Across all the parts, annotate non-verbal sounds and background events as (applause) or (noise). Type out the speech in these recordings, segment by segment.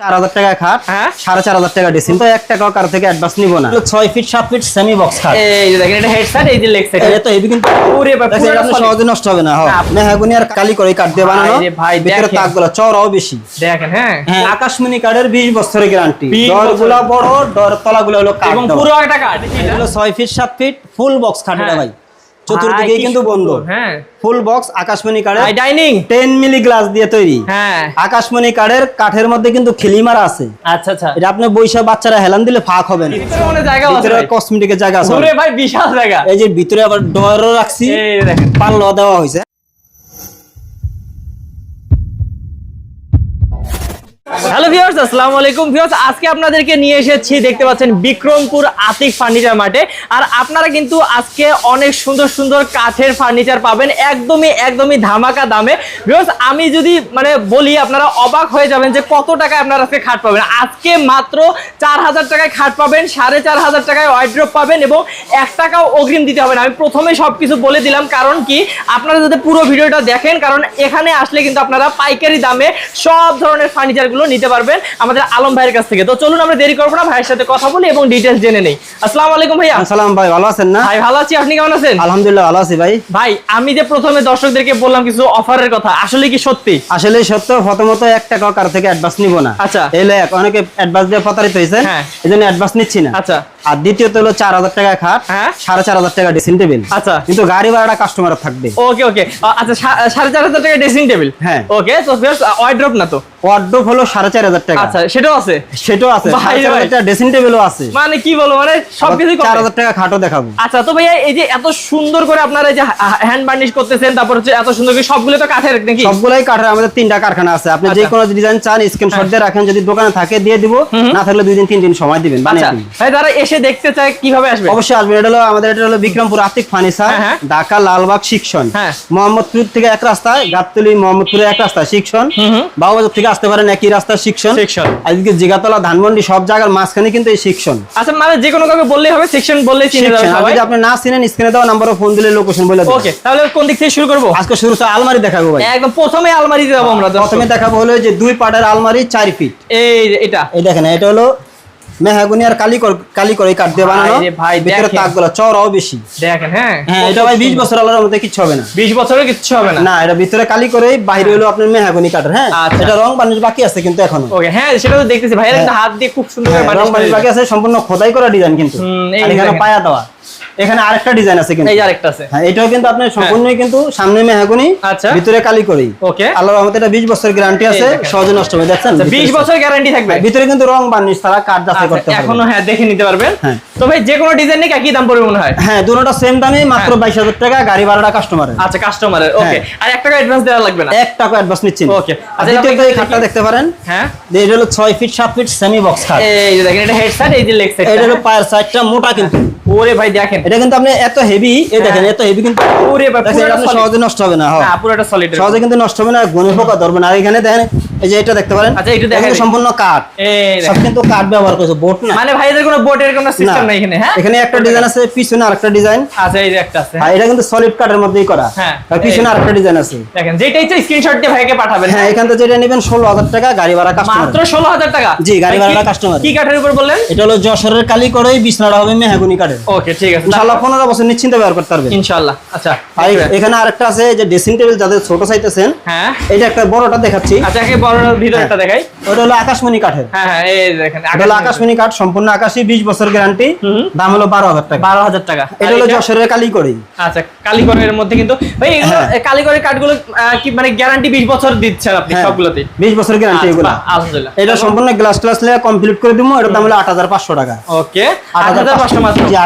চার হাজার টাকা খাট হ্যাঁ। সাড়ে চার হাজার টাকা ডিসিম। তো এক টাকা কার থেকে অ্যাডভান্স নিবো না। ছয় ফিট সাত ফিট সেমি বক্স খাট। এই দেখেন এটা হেডসেট এই যে লেগ সেট এটা তো হেভি কিন্তু ওরে বাবা, দেখেন, এটা পুরোটা আপনার solid। সহজে নষ্ট হবে না না, মেহাগুনি আর কালি করে কাঠ দিয়ে বানানো। ভাই রে ভাই, ভিতরে তাকগুলো চওড়াও বেশি। দেখেন হ্যাঁ। হ্যাঁ। আকাশমণি কাঠের বিশ বছরের গ্যারান্টি ডরগুলা বড় ডর তলাগুলো হলো কাঠ এবং পুরো একটা কাট এগুলো ছয় ফিট সাত ফিট ফুল বক্স খাট এটা। ভাই। চতুর্দিকে কিন্তু বন্ধ। হ্যাঁ। ফুল বক্স আকাশমণি কাঠের ডাইনিং। টেন মিলি গ্লাস দিয়ে তৈরি। হ্যাঁ। আকাশমণি কাঠের কাঠের মধ্যে কিন্তু খিলিমার আছে। আচ্ছা আচ্ছা। এটা আপনি বৈশা বাচ্চারা হেলান দিলে ফাঁক হবে না। ভিতরে জায়গা আছে ভিতরে কসমেটিকের জায়গা আছে ওরে ভাই বিশাল জায়গা। এই যে ভিতরে আবার ডয়ারও রাখছি। এই দেখেন। পাল্লা দেওয়া হয়েছে। হ্যালো ভিউয়ার্স আসসালামু আলাইকুম। ভিউয়ার্স আজকে আপনাদেরকে নিয়ে এসেছি, দেখতে পাচ্ছেন, বিক্রমপুর আতিক ফার্নিচার মার্টে। আর আপনারা কিন্তু আজকে অনেক সুন্দর সুন্দর কাঠের ফার্নিচার পাবেন, একদমই একদমই ধামাকা দামে। ভিউয়ার্স আমি যদি মানে বলি, আপনারা অবাক হয়ে যাবেন যে কত টাকায় আপনারা আজকে খাট পাবেন। আজকে মাত্র চার হাজার টাকায় খাট পাবেন, সাড়ে চার হাজার টাকায় ওয়াইড্রপ পাবেন এবং এক টাকাও অগ্রিম দিতে হবে না। আমি প্রথমে সবকিছু বলে দিলাম, কারণ কি, আপনারা যদি পুরো ভিডিওটা দেখেন, কারণ এখানে আসলে কিন্তু আপনারা পাইকারি দামে সব ধরনের ফার্নিচারগুলো নিতে পারবেন আমাদের আলম ভাইয়ের কাছ থেকে। তো চলুন আমরা দেরি করব না ভাইয়ের সাথে কথা বলি এবং ডিটেলস জেনে নেই। আসসালামু আলাইকুম ভাইয়া। সালাম ভাই ভালো আছেন না? ভাই ভালো আছি। আপনি কেমন আছেন? আলহামদুলিল্লাহ ভালো আছি ভাই। ভাই আমি যে প্রথমে দর্শকদেরকে বললাম কিছু অফারের কথা আসলে কি সত্যি? আসলে সত্য প্রথমত এক টাকা কার থেকে অ্যাডভান্স নিব না। আচ্ছা। এলে অনেকে অ্যাডভান্স দিয়ে প্রতারিত হয়েছে হ্যাঁ। এই জন্য অ্যাডভান্স নিচ্ছি না। আচ্ছা। আর দ্বিতীয়ত হলো চার হাজার টাকা খাট হ্যাঁ। সাড়ে চার হাজার টাকা ড্রেসিং টেবিল আচ্ছা। কিন্তু গাড়ি ভাড়াটা কাস্টমার থাকবে। ওকে ওকে আচ্ছা সাড়ে চার হাজার টাকা ড্রেসিং টেবিল হ্যাঁ। ওকে তো না তো? ওয়ার্ড্রোপ হলো সাড়ে চার হাজার টাকা। আচ্ছা সেটাও আছে? সেটাও আছে। ভাই সাড়ে চার ভাই। হাজার টাকা ড্রেসিং টেবিলও আছে। মানে কি বলব মানে সবকিছু চার হাজার টাকা খাটও দেখাবো। আচ্ছা তো ভাইয়া এই যে এত সুন্দর করে আপনারা এই যে হ্যান্ড বার্নিশ করতেছেন তারপর হচ্ছে এত সুন্দর করে সবগুলো তো কাঠের নাকি? সবগুলাই কাঠের আমাদের তিনটা কারখানা আছে। আপনি যে আচ্ছা। কোনো ডিজাইন চান স্ক্রিনশট দিয়ে রাখেন যদি দোকানে থাকে দিয়ে দিব। না থাকলে দুই দিন তিন দিন সময় দিবেন বানিয়ে ভাই যারা এসে দেখতে চায় কীভাবে আসবে। অবশ্যই আসবেন এটা হলো আমাদের এটা হলো বিক্রমপুর আতিক ফার্নিচার হ্যাঁ, হ্যাঁ। ঢাকা লালবাগ শিক্ষণ। হ্যাঁ। মোহাম্মদপুর থেকে এক রাস্তায় গাবতলি মোহাম্মদপুরে এক রাস্তায় শিক্ষণ। বাবুবাজার থেকে আসতে পারেন একই রাস্তা শিক্ষণ। শিক্ষণ। আজকে জিগাতলা ধানমন্ডি সব জায়গার মাঝখানে কিন্তু এই শিক্ষণ। আচ্ছা মানে যে কোনো কাউকে বললেই হবে সেকশন বললেই চিনে যাবে শিক্ষণ। যদি আপনি না চিনেন স্ক্রিনে দেওয়া নাম্বারে ফোন দিলে লোকেশন বলে দেবো। ওকে তাহলে কোন দিক থেকে শুরু করব? আজকে শুরু হচ্ছে আলমারি দেখাবো ভাই। একদম প্রথমে আলমারি যাব আমরা প্রথমে দেখাবো হলো যে দুই পাটের আলমারি চার ফিট। এই এটা। এই দেখেন এটা হলো মেহাগুনি আর কালি কর- কালি করে কাঠ দিয়ে বানানো। ভাই ভিতরে। তাকগুলো চওড়াও বেশি। দেখেন হ্যাঁ? হ্যাঁ এটা ভাই বিশ বছর আলোর মধ্যে কিচ্ছু হবে না। বিশ বছরের কিচ্ছু হবে না। না এটা ভিতরে কালি করে বাইরে হলো আপনার মেহাগুনি কাঠের হ্যাঁ? আচ্ছা। এটা রং বানিশ বাকি আছে কিন্তু এখনও। ওকে হ্যাঁ সেটা তো দেখতেছি ভাই এটা হাত দিয়ে খুব সুন্দর হ্যাঁ, রং বানিশ বাকি আছে সম্পূর্ণ খোদাই করা ডিজাইন কিন্তু। এখানে পায়া দেওয়া। এখানে আরেকটা ডিজাইন আছে কিন্তু। এই আরেকটা আছে। হ্যাঁ এটাও কিন্তু আপনার সম্পূর্ণই কিন্তু সামনে মেহাগুনি আচ্ছা। ভিতরে কালি করি। ওকে। আল্লাহর রহমতে এটা 20 বছর গ্যারান্টি আছে সহজে নষ্ট হবে দেখছেন? আচ্ছা, ভিতরে বিশ বছর গ্যারান্টি থাকবে। হ্যাঁ, ভিতরে কিন্তু রং বানিশ তারা কাঠ যাচাই আচ্ছা, করতে পারবে এখনও হ্যাঁ দেখে নিতে পারবেন। হ্যাঁ। তো ভাই যে কোনো ডিজাইন নিয়ে একই দাম পড়বে মনে হয়? হ্যাঁ দুটোটা সেম দামে মাত্র বাইশ হাজার টাকা গাড়ি ভাড়াটা কাস্টমারের আচ্ছা কাস্টমারের ওকে। হ্যাঁ। আর এক টাকা অ্যাডভান্স দেওয়া লাগবে না? এক টাকা অ্যাডভান্স নিচ্ছি ওকে। আচ্ছা, দ্বিতীয়ত এই খাটটা দেখতে পারেন। হ্যাঁ। এটা হলো ছয় ফিট সাত ফিট সেমি বক্স খাট। এই যে দেখেন এটা হেডসেট এই যে লেগ সেট এটা হলো পায়ের সাইডটা মোটা কিন্তু। ওরে ভাই দেখেন। এটা কিন্তু আপনি এত হেভি এই দেখেন এত হেভি কিন্তু পুরো। সহজে নষ্ট হবে না হ্যাঁ। হ্যাঁ পুরোটা সলিড সহজে কিন্তু নষ্ট হবে না গনে পোকা ধরবে না আর এখানে দেখেন এই যে এটা দেখতে পারেন? আচ্ছা, এটা দেখাই সম্পূর্ণ কাঠ। সব কিন্তু কাঠ ব্যবহার করেছে বোট না। মানে ভাইদের কোনো বোর্ডের কোনো সিস্টেম নাই এখানে হ্যাঁ? এখানে একটা ডিজাইন আছে পিছনে আরেকটা ডিজাইন। আচ্ছা এই যে একটা আছে। আর এটা কিন্তু সলিড কাঠের মধ্যেই করা। হ্যাঁ। পিছনে আরেকটা ডিজাইন আছে। দেখেন যেটাই চাই স্ক্রিনশট দিয়ে ভাইকে পাঠাবেন হ্যাঁ এখান থেকে যেটা নেবেন ষোলো হাজার টাকা গাড়ি ভাড়া কাস্টমার মাত্র ষোলো হাজার টাকা? জি, গাড়ি ভাড়া কি- কি কাঠের উপর বললেন? এটা হলো যশোরের কালি করেই বিছনাটা হবে মেহাগুনি কাঠের। ওকে ঠিক আছে। ইনশাআল্লাহ পনেরো বছর নিশ্চিন্তে ব্যবহার করতে পারবে ইনশাআল্লাহ আচ্ছা এখানে আরেকটা আছে যে ড্রেসিং টেবিল যাদের ছোট চাইতেছেন হ্যাঁ। এটা একটা বড়টা দেখাচ্ছি। আচ্ছা একে ভিতরটা দেখাই। ওটা হলো আকাশমণি কাঠের। হ্যাঁ হ্যাঁ এই দেখেন এটা হলো আকাশমণি কাঠ সম্পূর্ণ আকাশী বিশ বছর গ্যারান্টি। দাম হলো বারো হাজার টাকা। বারো হাজার টাকা। এটা হলো যশোরের কালি আচ্ছা কালীগড়ের মধ্যে কিন্তু ভাই এগুলো হ্যাঁ। কাঠগুলো কি মানে গ্যারান্টি বিশ বছর দিচ্ছেন আপনি হ্যাঁ, সবগুলোতে বিশ বছর গ্যারান্টি আচ্ছা, এগুলো। আলহামদুলিল্লাহ। এটা সম্পূর্ণ গ্লাস ক্লাস কমপ্লিট করে এটার দাম হলো টাকা। ওকে মাত্র। জি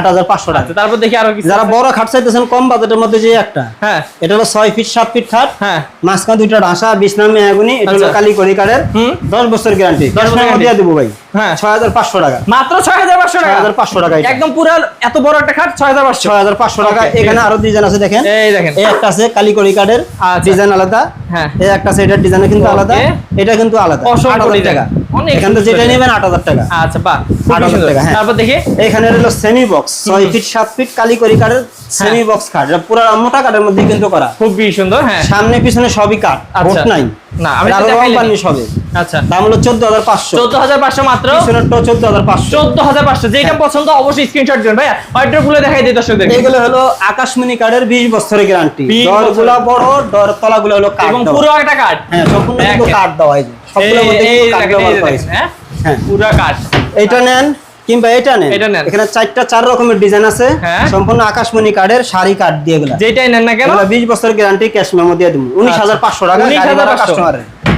টাকা। আচ্ছা, তারপর দেখি আরও কিছু যারা বড় খাট চাইতেছেন কম বাজেটের মধ্যে যে একটা। হ্যাঁ। এটা হলো ছয় ফিট সাত ফিট খাট। হ্যাঁ। মাঝখানে দুইটা ডাঁসা বিছনা মেহাগুনি এটা হলো আচ্ছা। কালি করি কাঠের বছর গ্যারান্টি দশ বছর দিয়ে দেবো ভাই। হ্যাঁ। টাকা। মাত্র ছয় হাজার পাঁচশো টাকা? একদম পুরো এত বড় একটা খাট ছয় হাজার পাঁচশো। ছয় হাজার পাঁচশো টাকা। এখানে আরও ডিজাইন আছে দেখেন। এই দেখেন। এই একটা আছে কালিকরি কাঠের আচ্ছা। ডিজাইন আলাদা। হ্যাঁ। এই একটা আছে এটার ডিজাইন কিন্তু আলাদা। এটা কিন্তু আলাদা। অসংখ্য আট হাজার design। টাকা। অনেক এখান থেকে যেটা নেবেন আট হাজার টাকা। আচ্ছা বাহ 8,000 টাকা, হ্যাঁ। তারপর দেখি। এখানে হলো সেমি বক্স ছয় ফিট সাত ফিট কালিকরি কাঠের সেমি হ্যাঁ। বক্স কাঠ এটা পুরো মোটা কাঠের মধ্যে কিন্তু করা। খুবই সুন্দর হ্যাঁ। সামনে পিছনে সবই কাঠ আচ্ছা। নাই না, আমি হবে আচ্ছা। দাম হলো মাত্র? যেটা। পছন্দ অবশ্যই স্ক্রিনশট দিবেন। ভাইয়া হোয়াইটগুলো দেখাই দিই দর্শকদের এগুলো হলো আকাশমণি কাঠের বিশ বছরের গ্যারান্টি 20 বড় ডর তলা গুলো হলো কাঠ এবং পুরো একটা কাঠ হ্যাঁ সম্পূর্ণ কিন্তু কাঠ দেওয়া হয়েছে সবগুলোর মধ্যে হয়েছে। হ্যাঁ? হ্যাঁ। কাঠ এটা নেন কিংবা এটা নেন। এখানে চারটা চার রকমের ডিজাইন আছে। হ্যাঁ। সম্পূর্ণ আকাশমণি কার্ডের শাড়ি দিয়ে যেটাই নেন না কেন? বিশ বছর গ্যারান্টি ক্যাশ মেমো দিয়ে দিব। উনিশ হাজার পাঁচশো টাকা উনিশ হাজার পাঁচশো।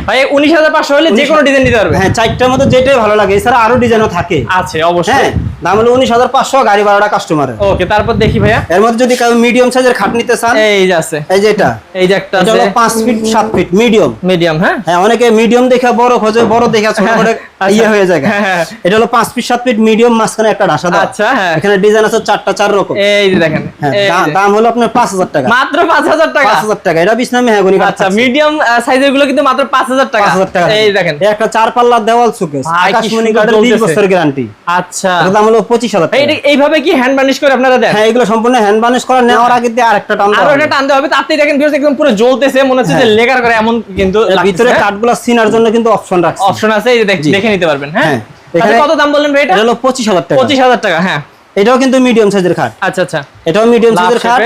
ভাই উনিশ হাজার পাঁচশো হলে যে কোনো ডিজাইন পারবে। হ্যাঁ চারটার মধ্যে যেটাই ভালো লাগে এছাড়া আরও ডিজাইনও থাকে। আছে অবশ্যই। হ্যাঁ। দাম হলো উনিশ হাজার পাঁচশো গাড়ি ভাড়াটা কাস্টমারের ওকে তারপর দেখি ভাইয়া। এর মধ্যে যদি কেউ মিডিয়াম সাইজের খাট নিতে চান এই যে আছে। এই যে এটা। এই যে একটা আছে। পাঁচ ফিট সাত ফিট মিডিয়াম মিডিয়াম হ্যাঁ? হ্যাঁ অনেকে মিডিয়াম দেখে বড় খোঁজে বড় দেখে ছোট করে আচ্ছা। ইয়ে হয়ে যায়। হ্যাঁ, হ্যাঁ। এটা হলো পাঁচ ফিট সাত ফিট মিডিয়াম মাঝখানে একটা ঢাসা দেওয়া। আচ্ছা, হ্যাঁ। এখানে ডিজাইন আছে চারটা চার রকম। এই যে দেখেন হ্যাঁ। দাম হলো আপনার পাঁচ হাজার টাকা। মাত্র পাঁচ হাজার টাকা? পাঁচ হাজার টাকা। এটা বিছনা মেহাগুনি আচ্ছা মিডিয়াম সাইজেরগুলো কিন্তু মাত্র পাঁচ হাজার টাকা। পাঁচ হাজার টাকা। এই দেখেন। একটা চার পাল্লার দেওয়াল সুকেস। আকাশমণি কাঠের বিশ বছর গ্যারান্টি আচ্ছা। দাম হলো পঁচিশ হাজার এইভাবে কি হ্যান্ড বার্নিশ করে আপনারা দেন? হ্যাঁ এগুলো সম্পূর্ণ হ্যান্ড বানিশ করা। নেওয়ার আগে দিয়ে আরেকটা টান আরও হবে। টানতে হবে। তাতেই দেখেন ভিউয়ার্স একদম পুরো জ্বলতেছে। মনে হচ্ছে যে হ্যাঁ। লেগার করে এমন কিন্তু ভিতরে কাঠগুলো সিনার জন্য কিন্তু অপশন রাখছে। অপশন আছে এই যে দেখ- নিতে পারবেন হ্যাঁ? হ্যাঁ। এখানে- কত দাম বললেন ভাই এটা? হলো পঁচিশ হাজার টাকা। পঁচিশ হাজার টাকা হ্যাঁ। এটাও কিন্তু মিডিয়াম সাইজের খাট আচ্ছা আচ্ছা। এটাও মিডিয়াম সাইজের খাট।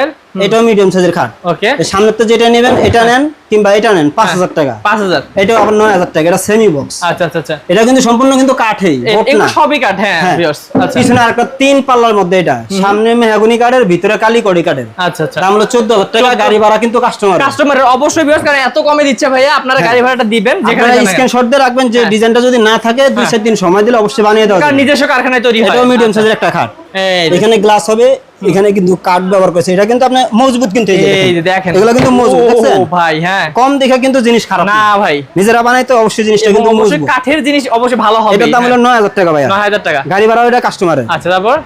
এটাও মিডিয়াম সাইজের খাট। ওকে। এর সামনের তো যেটা নেবেন এটা নেন কিংবা এটা নেন পাঁচ হাজার টাকা। পাঁচ হাজার। এটাও আবার নয় হাজার টাকা এটা সেমি বক্স আচ্ছা আচ্ছা আচ্ছা। এটা কিন্তু সম্পূর্ণ কিন্তু কাঠেই এগুলো সবই কাঠ হ্যাঁ হ্যাঁ। ভিউয়ার্স আচ্ছা। পিছনে আরেকটা তিন পাল্লার মধ্যে এটা। সামনে মেহাগুনি কাঠের ভিতরে কালি কড়ি কাঠের। আচ্ছা আচ্ছা। দাম হলো চোদ্দ হাজার টাকা গাড়ি ভাড়া কিন্তু কাস্টমার কাস্টমারের অবশ্যই ভিউয়ার্স কারণ এত কমে দিচ্ছে ভাইয়া আপনারা হ্যাঁ। গাড়ি ভাড়াটা দিবেন যেখানে স্ক্রিনশট দিয়ে রাখবেন যে হ্যাঁ। ডিজাইনটা যদি না থাকে দুই হ্যাঁ। চার দিন সময় দিলে অবশ্যই বানিয়ে দেওয়া কারণ নিজস্ব কারখানায় তৈরি হয়। এটাও মিডিয়াম সাইজের একটা খাট। এখানে গ্লাস হবে এখানে কিন্তু কাঠ ব্যবহার করেছে। এটা কিন্তু আপনি মজবুত কিন্তু এই যে দেখেন। এগুলো কিন্তু মজবুত দেখছেন? ভাই হ্যাঁ। কম দেখে কিন্তু জিনিস খারাপ না ভাই। নিজেরা বানাইতে অবশ্যই জিনিসটা কিন্তু অবশ্যই মজবুত। কাঠের জিনিস অবশ্যই ভালো হবে। এটা দাম হলো নয় হাজার টাকা ভাই নয় হাজার টাকা। গাড়ি ভাড়া এটা কাস্টমারের আচ্ছা তারপর?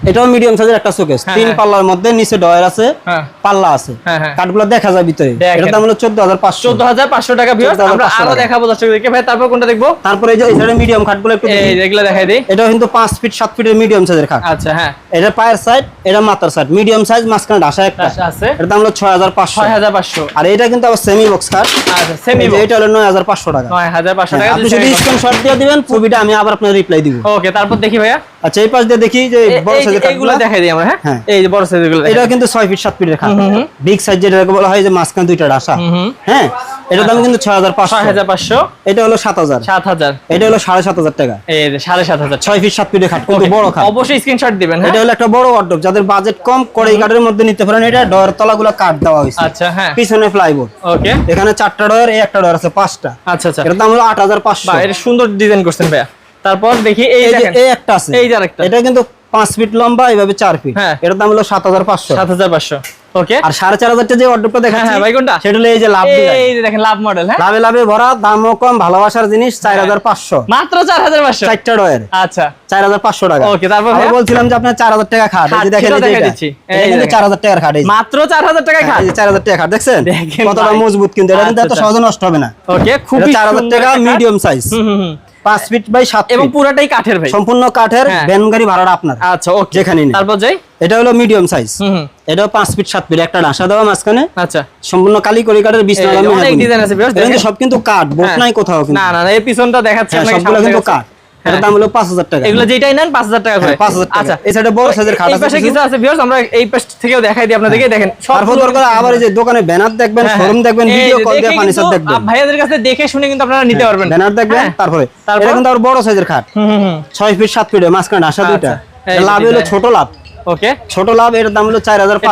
এটাও মিডিয়াম সাইজের একটা শোকেস হ্যাঁ, তিন হ্যাঁ। পাল্লার মধ্যে নিচে ডয়ার আছে হ্যাঁ। পাল্লা আছে। কাঠগুলো দেখা যায় ভিতরে। এটার দাম হলো চোদ্দ হাজার পাঁচশো। চোদ্দ হাজার পাঁচশো টাকা ভিউয়ার্স আমরা আরও দেখাবো দর্শকদেরকে। ভাই তারপর কোনটা দেখব? তারপরে এই যে এই মিডিয়াম খাটগুলো একটু এই। যেগুলো দেখাই দিই। এটাও কিন্তু পাঁচ ফিট সাত ফিটের মিডিয়াম সাইজের খাট আচ্ছা হ্যাঁ। এটা পায়ের সাইড এটা মাথার সাইড মিডিয়াম সাইজ মাঝখানে ঢাসা একটা। আছে। এটার দাম হলো ছয় হাজার পাঁচশো। ছয় হাজার পাঁচশো। আর এটা কিন্তু আবার সেমি বক্স খাট আচ্ছা সেমি যে এটা হলো নয় হাজার পাঁচশো টাকা। নয় হাজার পাঁচশো হ্যাঁ, টাকা। আপনি যদি স্ক্রিনশট দিয়ে দিবেন ছবিটা আমি আবার আপনার রিপ্লাই দিব। ওকে তারপর দেখি ভাইয়া। আচ্ছা এই পাশ দিয়ে দেখি যে বড় সাইজের খাটগুলো দেখাই দিই আমরা হ্যাঁ? হ্যাঁ। এই যে বড় সাইজেরগুলো এটা কিন্তু ছয় ফিট সাত ফিটের খাট। বিগ সাইজ যেটা বলা হয় যে মাঝখানে দুইটা হ্যাঁ? এটার দাম কিন্তু ছয় হাজার পাঁচশো। ছয় হাজার পাঁচশো। এটা হলো সাত হাজার। সাত হাজার। এটা হলো সাড়ে সাত হাজার টাকা। এই যে সাড়ে সাত হাজার। ছয় ফিট সাত ফিটের খাট। কিন্তু বড় খাট। অবশ্যই স্ক্রিনশট দিবেন হ্যাঁ? এটা হলো একটা বড় ওয়ার্ডরোব যাদের বাজেট কম করে এই কাঠের মধ্যে নিতে পারেন। এটা ডয়ের তলাগুলো কাঠ দেওয়া হয়েছে। আচ্ছা হ্যাঁ। পিছনে প্লাইবোর্ড ওকে এখানে চারটা ডয়ের এই একটা ডয়ের আছে পাঁচটা। আচ্ছা আচ্ছা। এটার দাম হলো আট হাজার পাঁচশো। বা এটা সুন্দর ডিজাইন করছেন ভাইয়া। তারপর দেখি এই এই যে এই একটা আছে। এই যে আরেকটা। এটা কিন্তু পাঁচ ফিট লম্বা এইভাবে চার ফিট। হ্যাঁ। এটার দাম হলো সাত হাজার পাঁচশো। সাত হাজার পাঁচশো। ওকে আর সাড়ে চার হাজারটা যে ওয়ার্ডরোবটা দেখাচ্ছি হ্যাঁ, ভাই, কোনটা? সেটা হলো এই যে লাভ ডিজাইন এই যে দেখেন লাভ মডেল হ্যাঁ? লাভে লাভে ভরা দামও কম ভালোবাসার জিনিস চার হাজার পাঁচশো। মাত্র চার হাজার পাঁচশো? চারটা ডয়ের আচ্ছা। চার হাজার পাঁচশো টাকা। ওকে তারপর আমি বলছিলাম যে আপনার চার হাজার টাকা খাট এই যে দেখেন এই যে এই। চার হাজার টাকার খাট এই যে। মাত্র চার হাজার হ্যাঁ, খাট? এই যে চার হাজার টাকা খাট দেখছেন? কতটা মজবুত কিন্তু। এটা কিন্তু এত আচ্ছা, সহজে নষ্ট হবে না। ওকে খুবই চার হাজার সুন্দর টাকা মিডিয়াম সাইজ হুম, হুম। পাঁচ ফিট বাই সাত এবং পুরাটাই কাঠের ভাই। সম্পূর্ণ কাঠের হ্যাঁ। ভ্যান গাড়ি ভাড়াটা আপনার। আচ্ছা ওকে যেখানে। তারপর যাই? এটা হলো মিডিয়াম সাইজ এটাও পাঁচ ফিট সাত ফিট একটা ডাসা দেওয়া মাঝখানে। আচ্ছা। সম্পূর্ণ কালি করি কাঠের কিন্তু সব কিন্তু কাঠ বোট হ্যাঁ। নাই কোথাও না না এই পিছনটা দেখাচ্ছে হ্যাঁ, সবগুলো কিন্তু দেখাচ্ছে। কাঠ। এটার দাম হলো পাঁচ হাজার টাকা। এগুলো যেটাই নেন পাঁচ হাজার টাকা করে। হ্যাঁ, 5,000 টাকা। আচ্ছা এই সাইডে বড় সাইজের খাট এই পাশে কিছু। কিছু আছে ভিউয়ার্স আমরা এই পাশ থেকেও দেখাই দিই আপনাদেরকে দেখেন তারপর দরকার আবার এই যে দোকানে ব্যানার দেখবেন হ্যাঁ, শোরুম দেখবেন ভিডিও কল দিয়ে ফার্নিচার দেখবেন। ভাইয়াদের কাছে দেখে শুনে কিন্তু আপনারা নিতে পারবেন। ব্যানার দেখবেন হ্যাঁ। তারপরে। এটা কিন্তু আবার বড় সাইজের খাট। হুম ফিট সাত ফিট মাঝখানে দুইটা। আচ্ছা, লাভ হলো ছোট লাভ। ওকে। ছোট লাভ এর দাম হলো চার হাজার এটা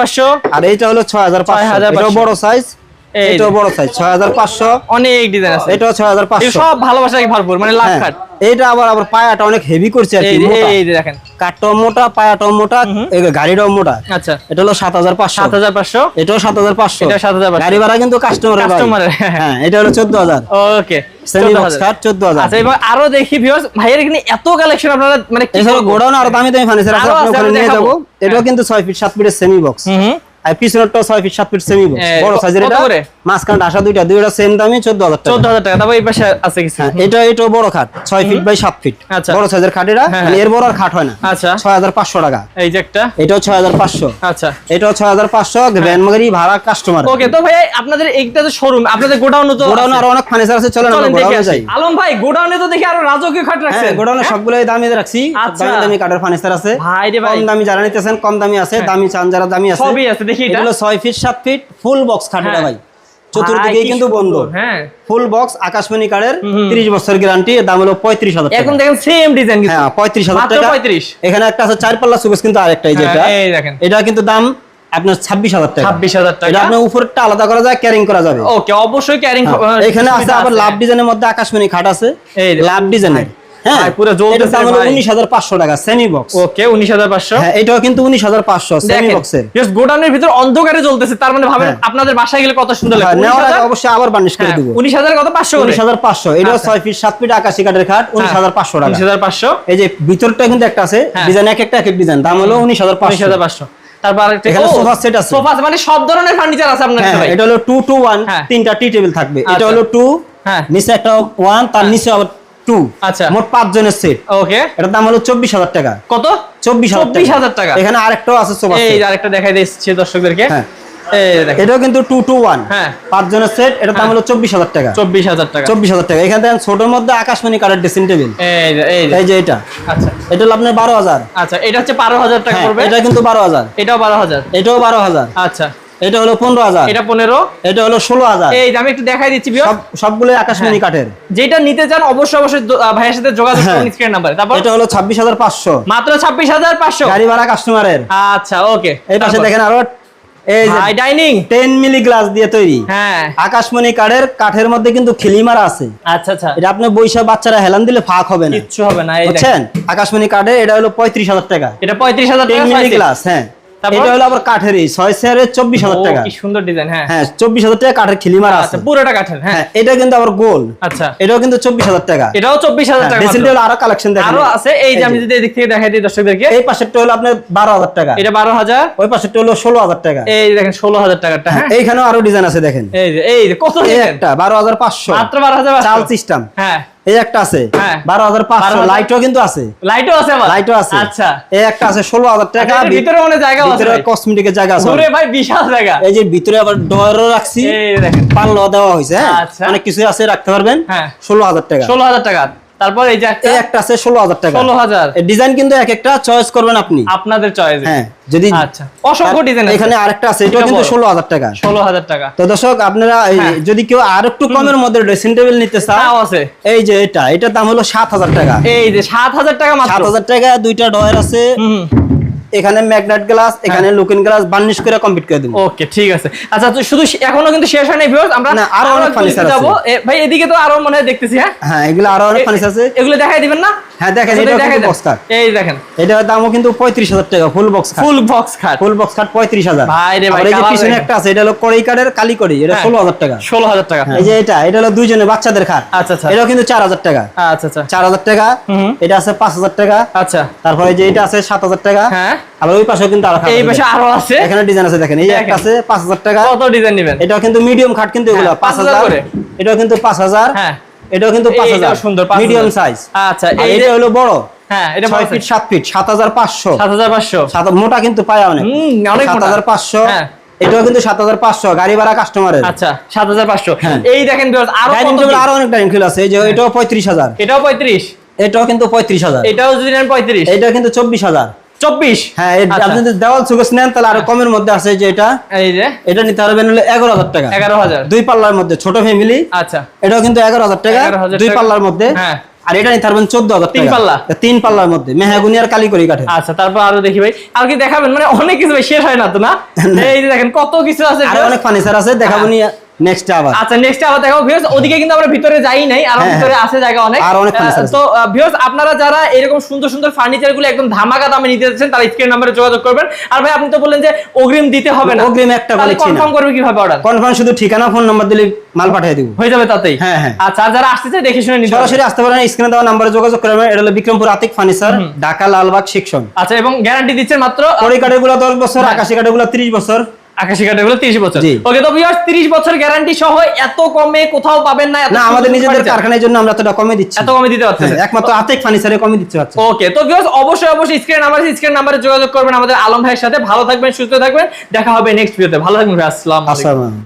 পাঁচশো। আর এইটা হলো ছয় হাজার পাঁচশো। 6,500 এটাও বড় সাইজ যে। বড় সাইজ ছয় হাজার পাঁচশো। অনেক ডিজাইন আছে। এই পাঁচশো। সব ভালোবাসায় ভরপুর মানে হ্যাঁ, কাট এইটা আবার আবার পায়াটা অনেক হেভি করছে আর কি মোটা। এই দেখেন। কাঠটাও মোটা পায়াটাও মোটা এই গাড়িটাও মোটা। আচ্ছা। এটা হলো সাত হাজার পাঁচশো। সাত হাজার পাঁচশো? এটাও সাত হাজার 7,500 গাড়ি ভাড়া কিন্তু কাস্টমারের Customer-এর, হ্যাঁ। হ্যাঁ। এটা হলো চোদ্দ হাজার। ওকে সেমি বক্স আচ্ছা এবার আরও দেখি ভিউয়ার্স ভাইয়ের এখানে এত কালেকশন আপনারা মানে কি গোডাউন আরও দামি দামি ফার্নিচার আছে নিয়ে। এটাও কিন্তু ছয় ফিট সাত ফিটের সেমি বক্স হুম। আর পিছনেরটা ছয় ফিট সাত ফিট সেমি বড় সাইজের এটা? মাঝখানটা আসা দুইটা দুইটা সেম দামে চোদ্দ হাজার টাকা। চোদ্দ হাজার টাকা তারপর এই পাশে আছে কিছু? হ্যাঁ, এটা বড় খাট ছয় ফিট বাই সাত ফিট। আচ্ছা। বড় সাইজের খাট এটা হ্যাঁ, মানে এর বড় আর খাট হয় না। আচ্ছা। ছয় হাজার পাঁচশো টাকা। এই যে একটা? এটাও ছয় হাজার পাঁচশো। আচ্ছা। এটাও ছয় হাজার পাঁচশো ভ্যান মাগারি ভাড়া কাস্টমার ওকে তো ভাই আপনাদের তো শোরুম আপনাদের গোডাউন তো গোডাউন আছে। অনেক ফার্নিচার আছে চলেন আমরা গোডাউনে যাই। আলম ভাই গোডাউনে তো দেখি আরও রাজকীয় খাট হ্যাঁ রাখছেন। গোডাউনে সবগুলো দামি রাখছি। আচ্ছা। দামি দামি কাঠের ফার্নিচার আছে। ভাই রে ভাই। হ্যাঁ। কম দামি যারা নিতেছেন কম দামি আছে। দামি চান যারা দামি আছে। সবই আছে দেখি এটা। হলো ছয় ফিট সাত ফিট ফুল বক্স খাট এটা। ভাই। চতুর্দিকেই ভাই, কি কিন্তু বন্ধ। হ্যাঁ। ফুল বক্স আকাশমণি কার্ডের হুম। তিরিশ বছর গ্যারান্টি দাম হলো পঁয়ত্রিশ হাজার টাকা। এখন দেখেন সেম ডিজাইন কিন্তু। হ্যাঁ পঁয়ত্রিশ হাজার মাত্র টাকা। 35 এখানে একটা আছে চার পাল্লা সুকেস কিন্তু আরেকটা এই যেটা হ্যাঁ, এই দেখেন। এটা কিন্তু দাম আপনার ছাব্বিশ হাজার টাকা। ছাব্বিশ হাজার এটা টাকা আপনার উপরটা আলাদা করা যায় ক্যারিং করা যাবে। ওকে অবশ্যই ক্যারিং এখানে আছে আবার লাভ ডিজাইনের মধ্যে আকাশমণি খাট আছে। এই লাভ ডিজাইনের হ্যাঁ পুরো জ্বলতেছে ভাই। টাকা সেমি বক্স ওকে হ্যাঁ এটাও কিন্তু উনিশ হাজার পাঁচশো সেমি বক্সের গোডাউনের ভিতর অন্ধকারে চলতেছে তার মানে ভাবেন হ্যাঁ। আপনাদের বাসায় গেলে কত সুন্দর হ্যাঁ, লাগে। নেওয়ার অবশ্যই আবার বার্নিশ করে দিব। উনিশ হাজার কত? পাঁচশো করে। উনিশ হাজার পাঁচশো এটাও আচ্ছা। ছয় ফিট সাত ফিট আকাশি কাঠের খাট উনিশ হাজার পাঁচশো টাকা। উনিশ হাজার পাঁচশো। এই যে ভিতরটা কিন্তু একটা আছে। ডিজাইন এক একটা এক এক ডিজাইন দাম হলো উনিশ হাজার পাঁচশো। হাজার পাঁচশো। তারপর এখানে আছে। মানে সব ধরনের ফার্নিচার আছে আপনার কাছে এটা হলো টু টু ওয়ান। তিনটা টি টেবিল থাকবে। এটা আচ্ছা। হলো টু হ্যাঁ। নিচে একটা ওয়ান তার নিচে আবার টু আচ্ছা। মোট পাঁচ জনের সেট ওকে এটার দাম হলো চব্বিশ হাজার টাকা। কত? চব্বিশ চব্বিশ হাজার টাকা। এখানে আরেকটাও আছে এই আরেকটা দেখাই দিচ্ছি দর্শকদেরকে। হ্যাঁ। এটাও কিন্তু টু টু ওয়ান। পাঁচ জনের সেট এটার দাম। হলো চব্বিশ হাজার টাকা। চব্বিশ হাজার টাকা। চব্বিশ হাজার টাকা। এখানে দেখেন ছোটোর মধ্যে আকাশমণি কালার ড্রেসিং টেবিল এই যে এটা। আচ্ছা। এটা হলো আপনার বারো হাজার। আচ্ছা এটা হচ্ছে বারো হাজার টাকা হ্যাঁ, পড়বে? এটা কিন্তু বারো হাজার। এটাও বারো হাজার? এটাও বারো হাজার। আচ্ছা। এটা হলো পনেরো হাজার। এটা পনেরো। এটা হলো ষোলো হাজার। এই আমি একটু দেখাই দিচ্ছি সব সবগুলো আকাশমণি হ্যাঁ। কাঠের। যেটা নিতে চান অবশ্যই অবশ্যই ভাইয়ের সাথে যোগাযোগ হ্যাঁ। করুন স্ক্রিন নাম্বারে তারপর? এটা হলো ছাব্বিশ হাজার পাঁচশো। মাত্র ছাব্বিশ হাজার পাঁচশো। গাড়ি ভাড়া কাস্টমারের আচ্ছা ওকে। এই পাশে দেখেন আরও এই যে ডাইনিং টেন মিলি গ্লাস দিয়ে তৈরি। হ্যাঁ। আকাশমণি কাঠের কাঠের মধ্যে কিন্তু খিলিমারা আছে। আচ্ছা আচ্ছা। এটা আপনি বৈশাখ বাচ্চারা হেলান দিলে ফাঁক হবে না। কিচ্ছু হবে না এই দেখেন। আকাশমণি কাঠের এটা হলো পঁয়ত্রিশ হাজার টাকা। এটা পঁয়ত্রিশ হাজার টেন মিলি গ্লাস হ্যাঁ? এটা হলো আবার টাকা। কি সুন্দর ডিজাইন হ্যাঁ। হ্যাঁ টাকা কাঠের খিলিমারা আছে। আচ্ছা পুরোটা কাঠের হ্যাঁ। হ্যাঁ এটা কিন্তু আবার গোল। আচ্ছা। এটাও কিন্তু চব্বিশ হাজার টাকা। এটাও চব্বিশ হাজার টাকা ড্রেসিং মাত্র। আরও কালেকশন দেখেন আরও আছে এই যে আমি যদি এদিক থেকে দেখাই দিই দর্শকদেরকে। এই পাশেরটা হলো আপনার বারো হাজার টাকা। এটা বারো হাজার। ওই পাশেরটা হলো ষোলো হাজার টাকা। এই দেখেন ষোলো হাজার টাকাটা হ্যাঁ এইখানেও আরও ডিজাইন আছে দেখেন। এই যে এই যে কত একটা বারো হাজার পাঁচশো। মাত্র বারো হাজার চাল সিস্টেম হ্যাঁ। এই একটা আছে। হ্যাঁ। বারো হাজার পাঁচশো। লাইটও কিন্তু আছে। লাইটও আছে লাইটও আছে। আচ্ছা। এই একটা আছে ষোলো হাজার টাকা। আচ্ছা, ভিতরে অনেক জায়গা আছে ভিতরে। কসমেটিকের জায়গা আছে। ভাই বিশাল জায়গা। এই যে ভিতরে আবার ডয়ারও রাখছি। পাল্লা দেওয়া হয়েছে হ্যাঁ? আচ্ছা। অনেক কিছু আছে রাখতে পারবেন। হ্যাঁ। ষোলো হাজার টাকা। ষোলো হাজার টাকা। তারপর এই যে একটা একটা আছে ষোলো হাজার টাকা। ষোলো হাজার। ডিজাইন কিন্তু এক একটা চয়েস করবেন আপনি। আপনাদের চয়েস। হ্যাঁ যদি আচ্ছা অসংখ্য ডিজাইন এখানে আরেকটা আছে এটা কিন্তু বড়। ষোলো হাজার টাকা। ষোলো হাজার টাকা। তো দর্শক আপনারা এই হ্যাঁ। যদি কেউ আর একটু কমের মধ্যে ড্রেসিং টেবিল নিতে চান তাও আছে। এই যে এটা এটার দাম হলো সাত হাজার টাকা। এই যে সাত হাজার টাকা সাত মাত্র হাজার টাকা দুইটা ডয়ার আছে। হুম। এখানে ম্যাগনেট গ্লাস এখানে লুকিং গ্লাস বার্নিশ করে কমপ্লিট করে দেবো। ওকে ঠিক আছে। আচ্ছা তো শুধু এখনও কিন্তু শেষ হয় নাই ভিউয়ার্স আমরা না, আরও অনেক যাব। আছে। ভাই এদিকে তো আরও মনে হয় দেখতেছি হ্যাঁ? হ্যাঁ এগুলো আরও অনেক ফার্নিচার আছে। এগুলো দেখাই দিবেন না? হ্যাঁ দেখেন এটা দেখাই দেন। বক্স কাট এই দেখেন। এটার দামও কিন্তু পঁয়ত্রিশ হাজার টাকা full box cut full box খাট ফুল বক্স পঁয়ত্রিশ হাজার। ভাই রে ভাই, এই যে পিছনে একটা আছে এটা হলো কড়াই কাঠের কালি করি এটা হ্যাঁ। ষোলো হাজার টাকা। ষোলো হাজার টাকা। এই যে এটা এটা হলো দুইজনে বাচ্চাদের খাট। আচ্ছা আচ্ছা। এটাও কিন্তু চার হাজার টাকা। আচ্ছা আচ্ছা। চার হাজার টাকা এটা আছে পাঁচ হাজার টাকা। আচ্ছা। তারপরে যে এটা আছে সাত হাজার টাকা। হ্যাঁ। আবার ওই পাশেও কিন্তু আরও এই পাশে আরও আছে? এখানে ডিজাইন আছে দেখেন এই একটা আছে পাঁচ হাজার টাকা। কত ডিজাইন নেবেন? এটাও কিন্তু মিডিয়াম খাট কিন্তু এগুলো হ্যাঁ, 5,000 করে। এটাও কিন্তু পাঁচ হাজার। হ্যাঁ। এটাও কিন্তু পাঁচ এইটাও হাজার সুন্দর, মিডিয়াম সাইজ আচ্ছা হলো বড়। হ্যাঁ এটা ফিট ফিট মোটা কিন্তু পায়া অনেক। অনেক হ্যাঁ। এটাও কিন্তু গাড়ি ভাড়া কাস্টমারের আচ্ছা সাত হাজার পাঁচশো। হ্যাঁ। এই দেখেন আরও অনেক টেবিল আছে। এই যে এটাও পঁয়ত্রিশ হাজার। এটাও পঁয়ত্রিশ? এটাও কিন্তু পঁয়ত্রিশ হাজার। এটাও যদি নেন পঁয়ত্রিশ? এটাও কিন্তু চব্বিশ হাজার। চব্বিশ? হ্যাঁ আচ্ছা। আপনি যদি দেওয়াল সুগস নেন তাহলে আরও কমের মধ্যে আছে যে এটা। এই যে? এটা নিতে পারবেন হলো এগারো হাজার টাকা। এগারো হাজার। দুই পাল্লার মধ্যে ছোট ফ্যামিলি আচ্ছা। এটাও কিন্তু এগারো হাজার টাকা। দুই পাল্লার মধ্যে। হ্যাঁ। আর এটা নিতে পারবেন চোদ্দ হাজার তিন পাল্লা? তিন পাল্লার মধ্যে। মেহাগুনি আর কালিকরি কাঠে আচ্ছা তারপর আরও দেখি ভাই। আর কি দেখাবেন? মানে অনেক কিছু শেষ হয় না তো (laughs) না? এই যে দেখেন কত কিছু আছে আর অনেক ফার্নিচার আছে দেখাবো নেক্সট আবার। আচ্ছা নেক্সট আবার দেখাবো ভিউয়ার্স ওদিকে কিন্তু আমরা ভিতরে যাই নাই আর হ্যাঁ, ভিতরে আছে জায়গা অনেক। আর অনেক। তো ভিউয়ার্স আপনারা যারা এরকম সুন্দর সুন্দর ফার্নিচারগুলো একদম ধামাকা দামে নিতে যাচ্ছেন তারা স্ক্রিন নম্বরে যোগাযোগ করবেন। আর ভাই আপনি তো বললেন যে অগ্রিম দিতে হবে না। অগ্রিম একটা কনফার্ম করবে কীভাবে অর্ডার কনফার্ম শুধু ঠিকানা ফোন নাম্বার দিলে মাল পাঠিয়ে দিব। হয়ে যাবে তাতেই। হ্যাঁ, হ্যাঁ। আচ্ছা যারা আসতে চায় দেখে শুনে নিতে সরাসরি আসতে পারেন স্ক্রিনে দেওয়া নাম্বারে যোগাযোগ করবেন এটা হলো বিক্রমপুর আতিক ফার্নিচার ঢাকা লালবাগ সেকশন আচ্ছা এবং গ্যারান্টি দিচ্ছেন মাত্র কড়ি কাঠেরগুলো দশ বছর আকাশি কাঠেরগুলো ত্রিশ বছর। আকাশি কাঠেরগুলো 30 বছর। জি। ওকে তো ভিউয়ার্স 30 বছর গ্যারান্টি সহ এত কমে কোথাও পাবেন না না আমাদের নিজেদের কারখানার জন্য আমরা এতটা কমে দিচ্ছি। এত কমে দিতে হ্যাঁ, একমাত্র আতেক ফার্নিচারে কমে ওকে তো ভিউয়ার্স অবশ্যই অবশ্যই স্ক্রিন নাম্বার স্ক্রিন নাম্বারে যোগাযোগ করবেন আমাদের আলম ভাইয়ের সাথে। ভালো থাকবেন সুস্থ থাকবেন। দেখা হবে নেক্সট ভিডিওতে ভালো থাকবেন আসসালামু আলাইকুম। আসসালাম